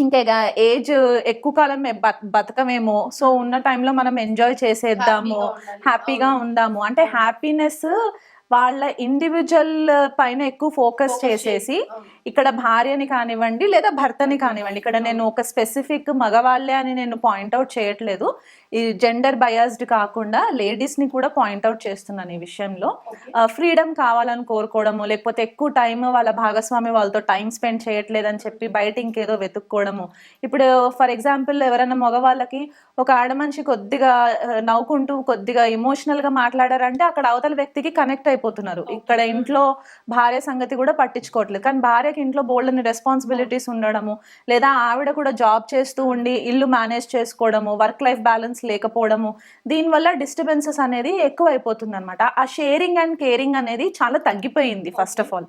ఇంకా ఏజ్ ఎక్కువ కాలం బతకమేమో. సో ఉన్న టైంలో మనం ఎంజాయ్ చేసేద్దాము. హ్యాపీగా ఉందాము. అంటే హ్యాపీనెస్ వాళ్ళ ఇండివిజువల్ పైన ఎక్కువ ఫోకస్ చేసేసి ఇక్కడ భార్యని కానివ్వండి లేదా భర్తని కానివ్వండి. ఇక్కడ నేను ఒక స్పెసిఫిక్ మగవాళ్ళే అని నేను పాయింట్అవుట్ చేయట్లేదు. ఈ జెండర్ బయాస్డ్ కాకుండా లేడీస్ని కూడా పాయింట్అవుట్ చేస్తున్నాను ఈ విషయంలో. ఫ్రీడమ్ కావాలని కోరుకోవడము లేకపోతే ఎక్కువ టైం వాళ్ళ భాగస్వామి వాళ్ళతో టైం స్పెండ్ చేయట్లేదని చెప్పి బయట ఇంకేదో వెతుక్కోవడము. ఇప్పుడు ఫర్ ఎగ్జాంపుల్ ఎవరైనా మగవాళ్ళకి ఒక ఆడ మనిషి కొద్దిగా నవ్వుకుంటూ కొద్దిగా ఎమోషనల్గా మాట్లాడారంటే అక్కడ అవతల వ్యక్తికి కనెక్ట్ అయిపోతున్నారు. ఇక్కడ ఇంట్లో భార్య సంగతి కూడా పట్టించుకోవట్లేదు. కానీ భార్యకి ఇంట్లో బోల్డ్ని రెస్పాన్సిబిలిటీస్ ఉండడము లేదా ఆవిడ కూడా జాబ్ చేస్తూ ఉండి ఇల్లు మేనేజ్ చేసుకోవడము వర్క్ లైఫ్ బ్యాలెన్స్ లేకపోవడము దీనివల్ల డిస్టర్బెన్సెస్ అనేది ఎక్కువ అయిపోతుంది అనమాట ఆ షేరింగ్ అండ్ కేరింగ్ అనేది చాలా తగ్గిపోయింది ఫస్ట్ ఆఫ్ ఆల్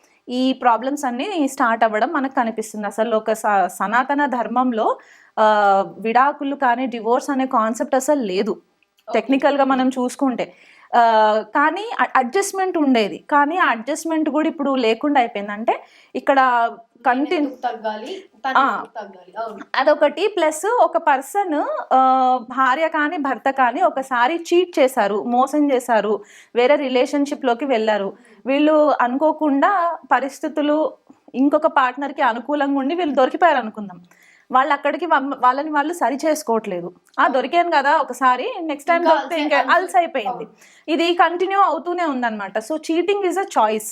ఈ ప్రాబ్లమ్స్ అన్ని స్టార్ట్ అవ్వడం మనకు కనిపిస్తుంది. అసలు ఒక సనాతన ధర్మంలో విడాకులు కానీ డివోర్స్ అనే కాన్సెప్ట్ అసలు లేదు. టెక్నికల్గా మనం చూసుకుంటే. కానీ అడ్జస్ట్మెంట్ ఉండేది. కానీ ఆ అడ్జస్ట్మెంట్ కూడా ఇప్పుడు లేకుండా అయిపోయింది. అంటే ఇక్కడ కంటిన్యూ తగ్గాలి అదొకటి ప్లస్ ఒక పర్సన్ భార్య కానీ భర్త కానీ ఒకసారి చీట్ చేశారు మోసం చేశారు వేరే రిలేషన్షిప్లోకి వెళ్ళారు. వీళ్ళు అనుకోకుండా పరిస్థితులు ఇంకొక పార్ట్నర్కి అనుకూలంగా ఉండి వీళ్ళు దొరికిపోయారు అనుకుందాం. వాళ్ళు అక్కడికి వాళ్ళని వాళ్ళు సరి చేసుకోవట్లేదు. ఆ దొరికాను కదా ఒకసారి నెక్స్ట్ టైం ఇంకా దొరికితే ఇంకా అలసి- అల్స్ అయిపోయింది ఇది కంటిన్యూ అవుతూనే ఉందన్నమాట. So cheating is a choice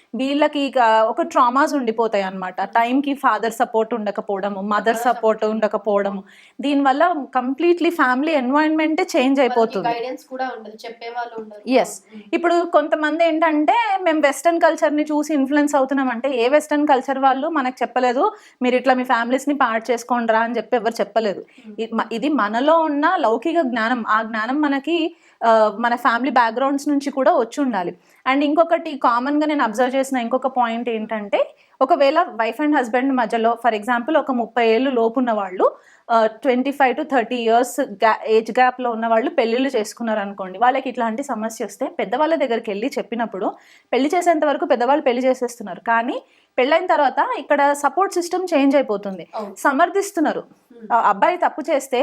వీళ్ళకి ఇక ఒక ట్రామాస్ ఉండిపోతాయి అనమాట టైంకి ఫాదర్ సపోర్ట్ ఉండకపోవడము మదర్ సపోర్ట్ ఉండకపోవడము. దీనివల్ల కంప్లీట్లీ ఫ్యామిలీ ఎన్వైరన్మెంటే చేంజ్ అయిపోతుంది. ఎస్ ఇప్పుడు కొంతమంది ఏంటంటే మేము వెస్టర్న్ కల్చర్ని చూసి ఇన్ఫ్లుయెన్స్ అవుతున్నాం అంటే ఏ వెస్టర్న్ కల్చర్ వాళ్ళు మనకు చెప్పలేదు మీరు ఇట్లా మీ ఫ్యామిలీస్ని పాడు చేసుకోండిరా అని చెప్పి ఎవరు చెప్పలేదు. మ- ఇది మనలో ఉన్న లౌకిక జ్ఞానం. ఆ జ్ఞానం మనకి మన ఫ్యామిలీ బ్యాక్గ్రౌండ్స్ నుంచి కూడా వచ్చి ఉండాలి. అండ్ ఇంకొకటి కామన్గా నేను అబ్జర్వ్ చేసిన ఇంకొక పాయింట్ ఏంటంటే ఒకవేళ వైఫ్ అండ్ హస్బెండ్ మధ్యలో ఫర్ ఎగ్జాంపుల్ ఒక ముప్పై ఏళ్ళు లోపు ఉన్న వాళ్ళు twenty five to thirty years గ్యా ఏజ్ గ్యాప్లో ఉన్న వాళ్ళు పెళ్ళిళ్ళు చేసుకున్నారు అనుకోండి వాళ్ళకి ఇట్లాంటి సమస్య వస్తే పెద్దవాళ్ళ దగ్గరికి వెళ్ళి చెప్పినప్పుడు పెళ్ళి చేసేంత వరకు పెద్దవాళ్ళు పెళ్ళి చేసేస్తున్నారు. కానీ పెళ్ళైన తర్వాత ఇక్కడ సపోర్ట్ సిస్టమ్ చేంజ్ అయిపోతుంది. సమర్థిస్తున్నారు. అబ్బాయి తప్పు చేస్తే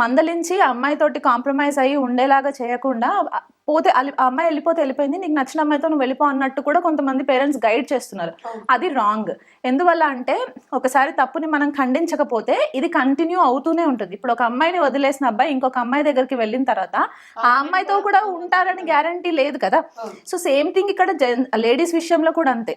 మందలించి ఆ అమ్మాయితోటి కాంప్రమైజ్ అయ్యి ఉండేలాగా చేయకుండా పోతే అమ్మాయి వెళ్ళిపోతే వెళ్ళిపోయింది నీకు నచ్చిన అమ్మాయితో నువ్వు వెళ్ళిపో అన్నట్టు కూడా కొంతమంది పేరెంట్స్ గైడ్ చేస్తున్నారు. అది రాంగ్. ఎందువల్ల అంటే ఒకసారి తప్పుని మనం ఖండించకపోతే ఇది కంటిన్యూ అవుతూనే ఉంటుంది. ఇప్పుడు ఒక అమ్మాయిని వదిలేసిన అబ్బాయి ఇంకొక అమ్మాయి దగ్గరికి వెళ్ళిన తర్వాత ఆ అమ్మాయితో కూడా ఉంటారని గ్యారంటీ లేదు కదా. సో సేమ్ థింగ్ ఇక్కడ లేడీస్ విషయంలో కూడా అంతే.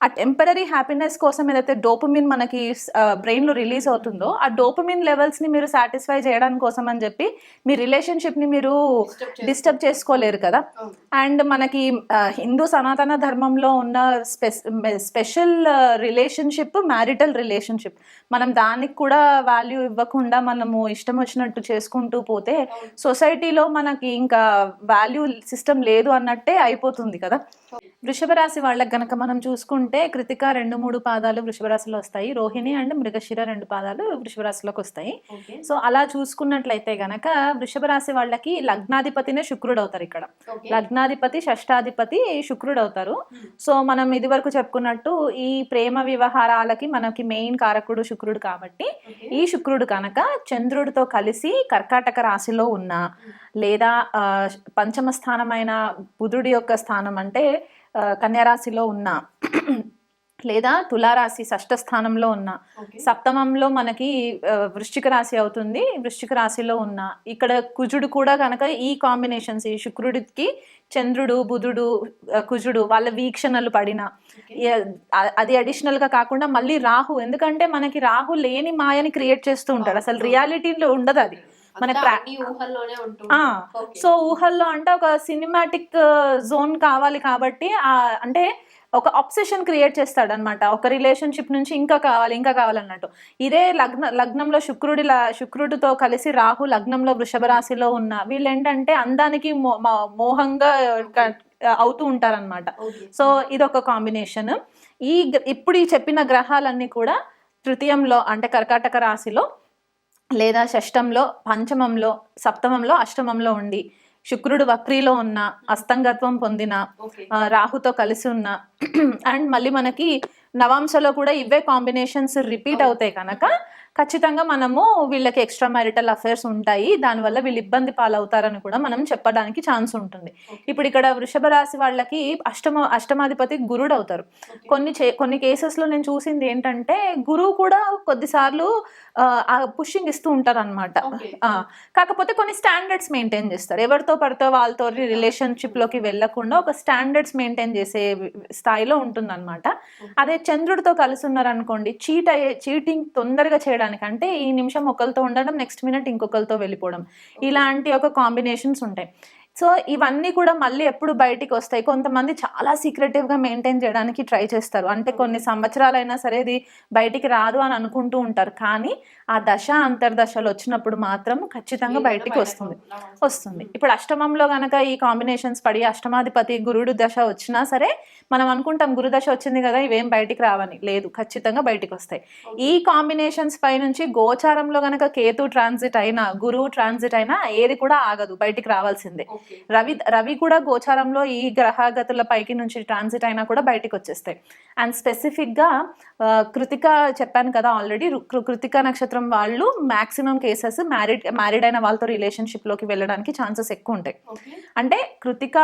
ఆ టెంపరీ హ్యాపీనెస్ కోసం ఏదైతే డోపమిన్ మనకి బ్రెయిన్లో రిలీజ్ అవుతుందో ఆ డోపమిన్ లెవెల్స్ని మీరు సాటిస్ఫై చేయడానికి కోసం అని చెప్పి మీ రిలేషన్షిప్ని మీరు డిస్టర్బ్ చేసుకోలేరు కదా. అండ్ మనకి హిందూ సనాతన ధర్మంలో ఉన్న స్పెషల్ రిలేషన్షిప్ మ్యారిటల్ రిలేషన్షిప్ మనం దానికి కూడా వాల్యూ ఇవ్వకుండా మనము ఇష్టం వచ్చినట్టు చేసుకుంటూ పోతే సొసైటీలో మనకి ఇంకా వాల్యూ సిస్టమ్ లేదు అన్నట్టే అయిపోతుంది కదా? వృషభ రాశి వాళ్ళకి గనక మనం చూసుకుంటే కృతిక రెండు మూడు పాదాలు వృషభ రాశిలో వస్తాయి. రోహిణి అండ్ మృగశిర రెండు పాదాలు వృషభ రాశిలోకి వస్తాయి సో అలా చూసుకున్నట్లయితే గనక వృషభ రాశి వాళ్ళకి లగ్నాధిపతినే శుక్రుడు అవుతారు ఇక్కడ లగ్నాధిపతి షష్టాధిపతి శుక్రుడు అవుతారు సో మనం ఇది వరకు చెప్పుకున్నట్టు ఈ ప్రేమ వ్యవహారాలకి మనకి మెయిన్ కారకుడు శుక్రుడు కాబట్టి. ఈ శుక్రుడు కనుక చంద్రుడితో కలిసి కర్కాటక రాశిలో ఉన్న లేదా పంచమ స్థానమైన బుధుడి యొక్క స్థానం అంటే ఆ, కన్యా రాశిలో ఉన్న లేదా తులారాశి షష్ఠ స్థానంలో ఉన్న. సప్తమంలో మనకి వృశ్చిక రాశి అవుతుంది. వృశ్చిక రాశిలో ఉన్న ఇక్కడ కుజుడు కూడా కనుక ఈ కాంబినేషన్స్ ఈ శుక్రుడికి చంద్రుడు బుధుడు కుజుడు వాళ్ళ వీక్షణలు పడిన అది అడిషనల్గా కాకుండా మళ్ళీ రాహు ఎందుకంటే మనకి రాహు లేని మాయని క్రియేట్ చేస్తూ ఉంటాడు. అసలు రియాలిటీలో ఉండదు అది. మన. సో ఊహల్లో అంటే ఒక సినిమాటిక్ జోన్ కావాలి కాబట్టి ఆ అంటే ఒక అబ్సెషన్ క్రియేట్ చేస్తాడు అనమాట ఒక రిలేషన్షిప్ నుంచి ఇంకా కావాలి ఇంకా కావాలన్నట్టు. ఇదే లగ్న లగ్నంలో శుక్రుడి శుక్రుడితో కలిసి రాహు లగ్నంలో వృషభ రాశిలో ఉన్న వీళ్ళు ఏంటంటే అందానికి మోహంగా అవుతూ ఉంటారనమాట. సో ఇది ఒక కాంబినేషన్ ఈ ఇప్పుడు ఈ చెప్పిన గ్రహాలన్నీ కూడా తృతీయంలో అంటే కర్కాటక రాశిలో లేదా షష్టంలో పంచమంలో సప్తమంలో అష్టమంలో ఉండి శుక్రుడు వక్రీలో ఉన్న అస్తంగత్వం పొందిన రాహుతో కలిసి ఉన్న అండ్ మళ్ళీ మనకి నవాంశలో కూడా ఇవే కాంబినేషన్స్ రిపీట్ అవుతాయి కనుక ఖచ్చితంగా మనము వీళ్ళకి ఎక్స్ట్రా మ్యారిటల్ అఫైర్స్ ఉంటాయి. దానివల్ల వీళ్ళు ఇబ్బంది పాలవుతారని కూడా మనం చెప్పడానికి ఛాన్స్ ఉంటుంది. ఇప్పుడు ఇక్కడ వృషభ రాశి వాళ్ళకి అష్టమ అష్టమాధిపతి గురుడు అవుతారు. కొన్ని చే కొన్ని కేసెస్లో నేను చూసింది ఏంటంటే గురువు కూడా కొద్దిసార్లు ఆ పుషింగ్ ఇస్తూ ఉంటారు అనమాట. కాకపోతే కొన్ని స్టాండర్డ్స్ మెయింటైన్ చేస్తారు. ఎవరితో పడితే వాళ్ళతో రిలేషన్షిప్లోకి వెళ్ళకుండా ఒక స్టాండర్డ్స్ మెయింటైన్ చేసే స్థాయిలో ఉంటుందన్నమాట. అదే చంద్రుడితో కలిసి ఉన్నారనుకోండి చీట్ అయ్యే చీటింగ్ తొందరగా చేయడానికి అంటే ఈ నిమిషం ఒకరితో ఉండడం నెక్స్ట్ మినిట్ ఇంకొకరితో వెళ్ళిపోవడం. ఇలాంటి ఒక కాంబినేషన్స్ ఉంటాయి. సో ఇవన్నీ కూడా మళ్ళీ ఎప్పుడు బయటికి వస్తాయి. కొంతమంది చాలా సీక్రెటివ్గా మెయింటైన్ చేయడానికి ట్రై చేస్తారు. అంటే కొన్ని సంవత్సరాలైనా సరే ఇది బయటికి రాదు అని అనుకుంటూ ఉంటారు. కానీ ఆ దశ అంతర్దశలు వచ్చినప్పుడు మాత్రం ఖచ్చితంగా బయటికి వస్తుంది. వస్తుంది. ఇప్పుడు అష్టమంలో గనక ఈ కాంబినేషన్స్ పడి అష్టమాధిపతి గురుడు దశ వచ్చినా సరే మనం అనుకుంటాం గురు దశ వచ్చింది కదా ఇవేం బయటికి రావని. లేదు ఖచ్చితంగా బయటికి వస్తాయి. ఈ కాంబినేషన్స్ పై నుంచి గోచారంలో గనక కేతు ట్రాన్సిట్ అయినా గురువు ట్రాన్సిట్ అయినా ఏది కూడా ఆగదు. బయటికి రావాల్సిందే. రవి రవి కూడా గోచారంలో ఈ గ్రహగతుల పైకి నుంచి ట్రాన్సిట్ అయినా కూడా బయటికి వచ్చేస్తాయి. అండ్ స్పెసిఫిక్గా కృతిక చెప్పాను కదా ఆల్రెడీ కృతిక నక్షత్రం వాళ్ళు మాక్సిమం కేసెస్ మ్యారీడ్ మ్యారీడ్ అయిన వాళ్ళతో రిలేషన్షిప్లోకి వెళ్ళడానికి ఛాన్సెస్ ఎక్కువ ఉంటాయి. అంటే కృతిక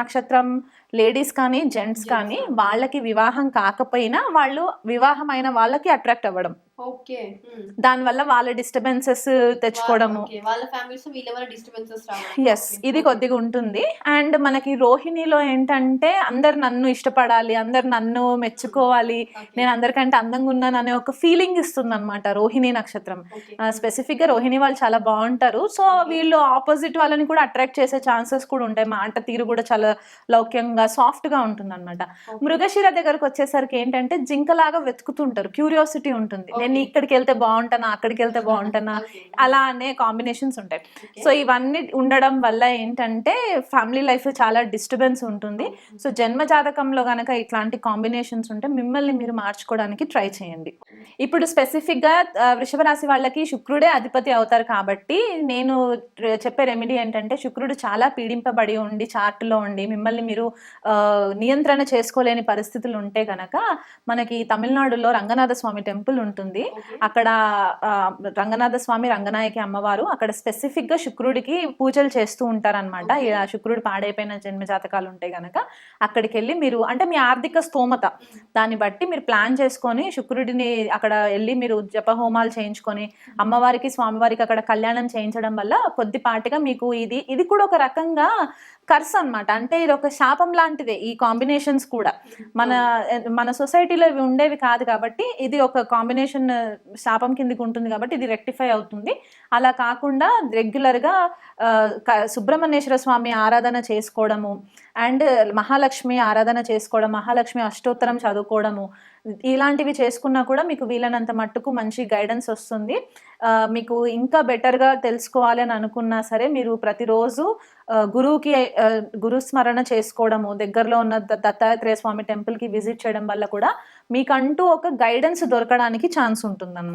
నక్షత్రం లేడీస్ కానీ జెంట్స్ కానీ వాళ్ళకి వివాహం కాకపోయినా వాళ్ళు వివాహమైన వాళ్ళకి అట్రాక్ట్ అవ్వడం. ఓకే. దానివల్ల వాళ్ళ డిస్టర్బెన్సెస్ తెచ్చుకోవడము. వాళ్ళ ఫ్యామిలీస్ డిస్టర్బెన్సెస్ ఎస్ ఇది కొద్దిగా ఉంటుంది. అండ్ మనకి రోహిణిలో ఏంటంటే అందరు నన్ను ఇష్టపడాలి అందరు నన్ను మెచ్చుకోవాలి నేను అందరికంటే అందంగా ఉన్నాను అనే ఒక ఫీలింగ్ ఇస్తుంది అనమాట రోహిణి నక్షత్రం. ఓకే. స్పెసిఫిక్గా రోహిణి వాళ్ళు చాలా బాగుంటారు. సో వీళ్ళు ఆపోజిట్ వాళ్ళని కూడా అట్రాక్ట్ చేసే ఛాన్సెస్ కూడా ఉంటాయి. మాట తీరు కూడా చాలా లౌక్యంగా సాఫ్ట్గా ఉంటుంది అనమాట మృగశిర దగ్గరకు వచ్చేసరికి ఏంటంటే జింకలాగా వెతుకుతుంటారు. క్యూరియాసిటీ ఉంటుంది. నేను ఇక్కడికి వెళ్తే బాగుంటానా అక్కడికి వెళ్తే బాగుంటానా అలా అనే కాంబినేషన్స్ ఉంటాయి. సో ఇవన్నీ ఉండడం వల్ల ఏంటంటే ఫ్యామిలీ లైఫ్ చాలా డిస్టర్బెన్స్ ఉంటుంది. సో జన్మ జాతకంలో గనక ఇట్లాంటి కాంబినేషన్స్ ఉంటే మిమ్మల్ని మీరు మార్చుకోవడానికి ట్రై చేయండి. ఇప్పుడు స్పెసిఫిక్గా ఆ, వృషభ రాశి వాళ్ళకి శుక్రుడే అధిపతి అవుతారు కాబట్టి నేను చెప్పే రెమెడీ ఏంటంటే శుక్రుడు చాలా పీడింపబడి ఉండి చార్ట్లో ఉండి మిమ్మల్ని మీరు నియంత్రణ చేసుకోలేని పరిస్థితులు ఉంటే గనక మనకి తమిళనాడులో రంగనాథ స్వామి టెంపుల్ ఉంటుంది. అక్కడ రంగనాథ స్వామి రంగనాయకి అమ్మవారు అక్కడ స్పెసిఫిక్గా శుక్రుడికి పూజలు చేస్తూ ఉంటారనమాట శుక్రుడు పాడైపోయిన జన్మ జాతకాలు ఉంటాయి గనక అక్కడికి వెళ్ళి మీరు అంటే మీ ఆర్థిక స్తోమత దాన్ని బట్టి మీరు ప్లాన్ చేసుకొని శుక్రుడిని అక్కడ వెళ్ళి మీరు జప హోమాలు చేయించుకొని అమ్మవారికి స్వామివారికి అక్కడ కళ్యాణం చేయించడం వల్ల కొద్దిపాటిగా మీకు ఇది ఇది కూడా ఒక రకంగా కర్స్ అన్నమాట. అంటే ఇది ఒక శాపం లాంటిదే ఈ కాంబినేషన్స్ కూడా. మన మన సొసైటీలో ఇవి ఉండేవి కాదు కాబట్టి ఇది ఒక కాంబినేషన్ శాపం కిందకి ఉంటుంది కాబట్టి ఇది రెక్టిఫై అవుతుంది. అలా కాకుండా రెగ్యులర్గా సుబ్రహ్మణ్యేశ్వర స్వామి ఆరాధన చేసుకోవడము అండ్ మహాలక్ష్మి ఆరాధన చేసుకోవడం మహాలక్ష్మి అష్టోత్తరం చదువుకోవడము ఇలాంటివి చేసుకున్నా కూడా మీకు వీలైనంత మట్టుకు మంచి గైడెన్స్ వస్తుంది. మీకు ఇంకా బెటర్గా తెలుసుకోవాలి అని అనుకున్నా సరే మీరు ప్రతిరోజు గురువుకి గురుస్మరణ గురు స్మరణ చేసుకోవడము దగ్గరలో ఉన్న దత్తాత్రేయ స్వామి టెంపుల్కి విజిట్ చేయడం వల్ల కూడా మీకంటూ ఒక గైడెన్స్ దొరకడానికి ఛాన్స్ ఉంటుందన్నమాట.